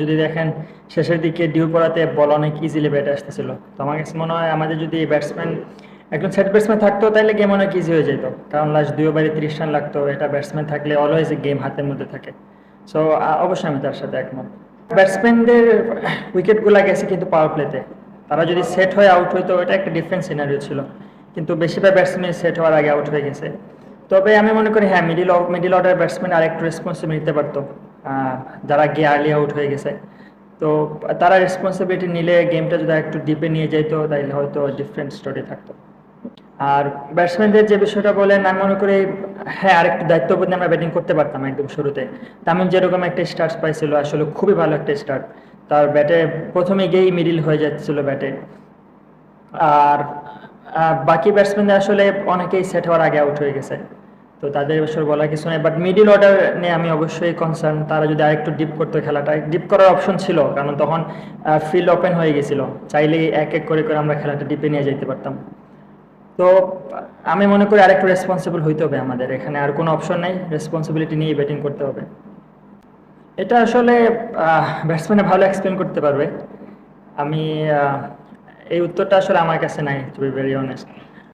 যদি দেখেন, শেষের দিকে ডিউ পড়াতে বল অনেক ইজিলি ব্যাটে আসতেছিল। তো আমার কাছে মনে হয় আমাদের যদি ব্যাটসম্যান একজন সেট ব্যাটসম্যান থাকতো তাহলে গেম অনেক ইজি হয়ে যেত। কারণ লাস্ট দুই ওভারে তিরিশ রান লাগতো, এটা ব্যাটসম্যান থাকলে অলওয়েজ গেম হাতের মধ্যে থাকে। সো অবশ্যই আমি তার সাথে একমত। ব্যাটসম্যানদের উইকেটগুলো গেছে কিন্তু পাওয়ার প্লেতে তারা যদি সেট হয়ে আউট হইতো, এটা একটা ডিফারেন্ট সিনারিও ছিল। কিন্তু বেশিরভাগ ব্যাটসম্যান সেট হওয়ার আগে আউট হয়ে গেছে। তবে আমি মনে করি হ্যাঁ মিডিল মিডিল অর্ডার ব্যাটসম্যান আরেকটু রেসপন্সিবিলিটি নিতে পারতো। যারা গিয়ে আর্লি আউট হয়ে গেছে। তো তারা রেসপন্সিবিলিটি নিলে গেমটা যদি একটু ডিপে নিয়ে যেত তাহলে হয়তো ডিফারেন্ট স্টোরি থাকতো। আর ব্যাটসম্যানদের যে বিষয়টা বলেন, আমি মনে করি হ্যাঁ আরেকটু দায়িত্ববোধ আমরা ব্যাটিং করতে পারতাম একদম শুরুতে। তামিম যেরকম একটা স্টার্ট পাইছিল, আসলে খুবই ভালো একটা স্টার্ট তার ব্যাটে প্রথমে গিয়েই মিডিল হয়ে যাচ্ছিল ব্যাটে। আর বাকি ব্যাটসম্যানদের আসলে অনেকেই সেট হওয়ার আগে আউট হয়ে গেছে। তো তাদের বিষয়ে বলার কিছু নেই বাট মিডিল অর্ডার নিয়ে আমি অবশ্যই কনসার্ন তারা যদি আরেকটু ডিপ করতো খেলাটা ডিপ করার অপশন ছিল, কারণ তখন ফিল্ড ওপেন হয়ে গেছিল। চাইলেই এক এক করে করে আমরা খেলাটা ডিপে নিয়ে যেতে পারতাম। তো, আমি মনে করি আরেকটু রেসপন্সিবল হইতে হবে আমাদের। এখানে আর কোনো অপশন নেই রেসপন্সিবিলিটি নিয়ে ব্যাটিং করতে হবে। এটা আসলে ব্যাটসম্যানে ভালো এক্সপ্লেন করতে পারবে। আমি এই উত্তরটা আসলে আমার কাছে নাই টু বি ভেরি অনেস্ট